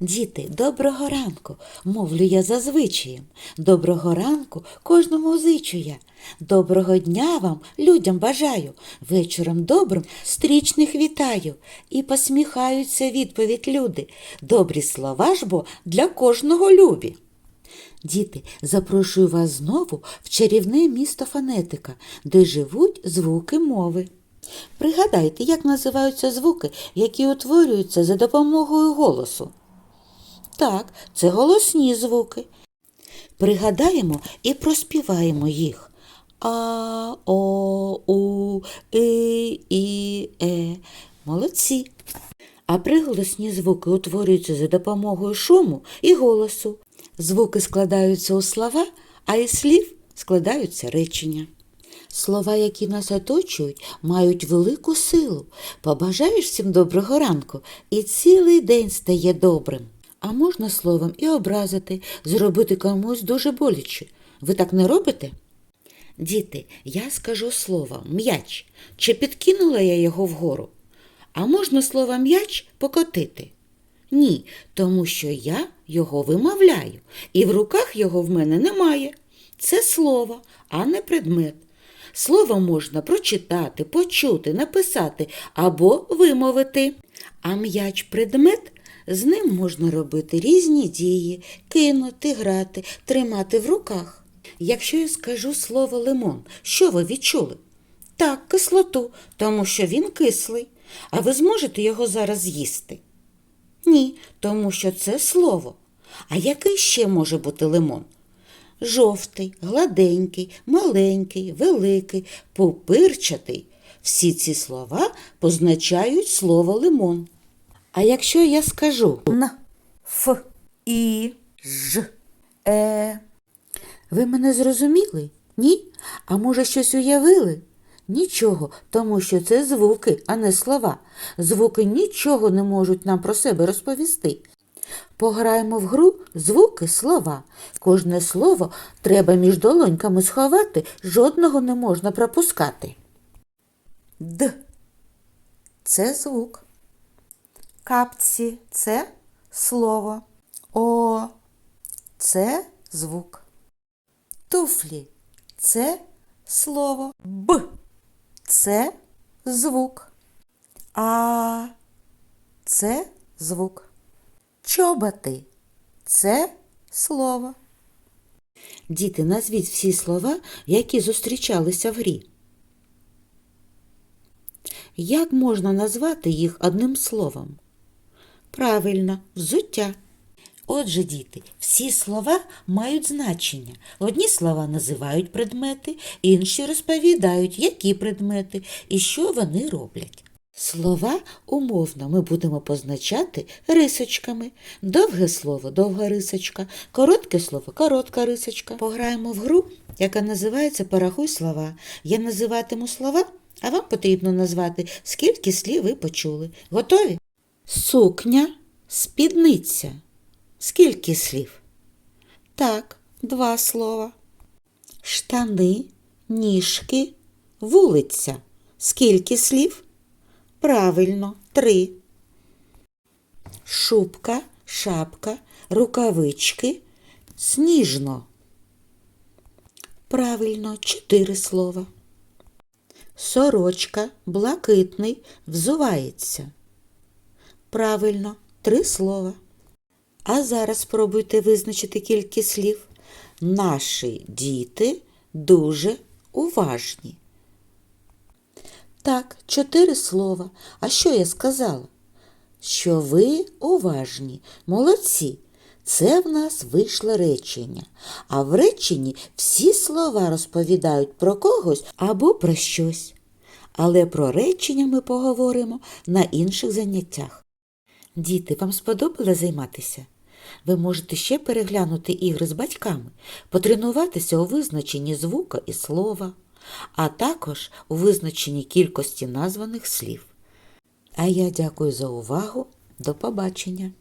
Діти, доброго ранку, мовлю я за звичаєм. Доброго ранку кожному зичу я. Доброго дня вам, людям бажаю. Вечором добрим стрічних вітаю. І посміхаються відповідь люди. Добрі слова ж бо для кожного любі. Діти, запрошую вас знову в чарівне місто Фонетика, де живуть звуки мови. Пригадайте, як називаються звуки, які утворюються за допомогою голосу. Так, це голосні звуки. Пригадаємо і проспіваємо їх. А, О, У, И, І, Е. Молодці. А приголосні звуки утворюються за допомогою шуму і голосу. Звуки складаються у слова, а із слів складаються речення. Слова, які нас оточують, мають велику силу. Побажаєш всім доброго ранку, і цілий день стає добрим. А можна словом і образити, зробити комусь дуже боляче. Ви так не робите? Діти, я скажу слово м'яч. Чи підкинула я його вгору? А можна слово м'яч покотити? Ні, тому що я його вимовляю, і в руках його в мене немає. Це слово, а не предмет. Слово можна прочитати, почути, написати або вимовити. А м'яч предмет з ним можна робити різні дії, кинути, грати, тримати в руках. Якщо я скажу слово лимон, що ви відчули? Так, кислоту, тому що він кислий. А ви зможете його зараз з'їсти? Ні, тому що це слово. А який ще може бути лимон? Жовтий, гладенький, маленький, великий, пупирчатий. Всі ці слова позначають слово лимон. А якщо я скажу Н, Ф, І, Ж, Е. Ви мене зрозуміли? Ні? А може щось уявили? Нічого, тому що це звуки, а не слова. Звуки нічого не можуть нам про себе розповісти. Пограємо в гру звуки слова. Кожне слово треба між долоньками сховати, жодного не можна пропускати. Д. Це звук. Капці це слово. О. Це звук. Туфлі це слово. Б. Це звук. А. Це звук. Чоботи це слово. Діти, назвіть всі слова, які зустрічалися в грі. Як можна назвати їх одним словом? Правильно, взуття. Отже, діти, всі слова мають значення. Одні слова називають предмети, інші розповідають, які предмети і що вони роблять. Слова умовно ми будемо позначати рисочками. Довге слово довга рисочка, коротке слово коротка рисочка. Пограємо в гру, яка називається Порахуй слова. Я називатиму слова, а вам потрібно назвати, скільки слів ви почули. Готові? Сукня, спідниця. Скільки слів? Так, два слова. Штани, ніжки, вулиця. Скільки слів? Правильно, три. Шубка, шапка, рукавички, сніжно. Правильно, чотири слова. Сорочка, блакитний, взувається. Правильно, три слова. А зараз спробуйте визначити кількість слів. Наші діти дуже уважні. Так, чотири слова. А що я сказала? Що ви уважні, молодці. Це в нас вийшло речення. А в реченні всі слова розповідають про когось або про щось. Але про речення ми поговоримо на інших заняттях. Діти, вам сподобалося займатися? Ви можете ще переглянути ігри з батьками, потренуватися у визначенні звука і слова, а також у визначенні кількості названих слів. А я дякую за увагу. До побачення!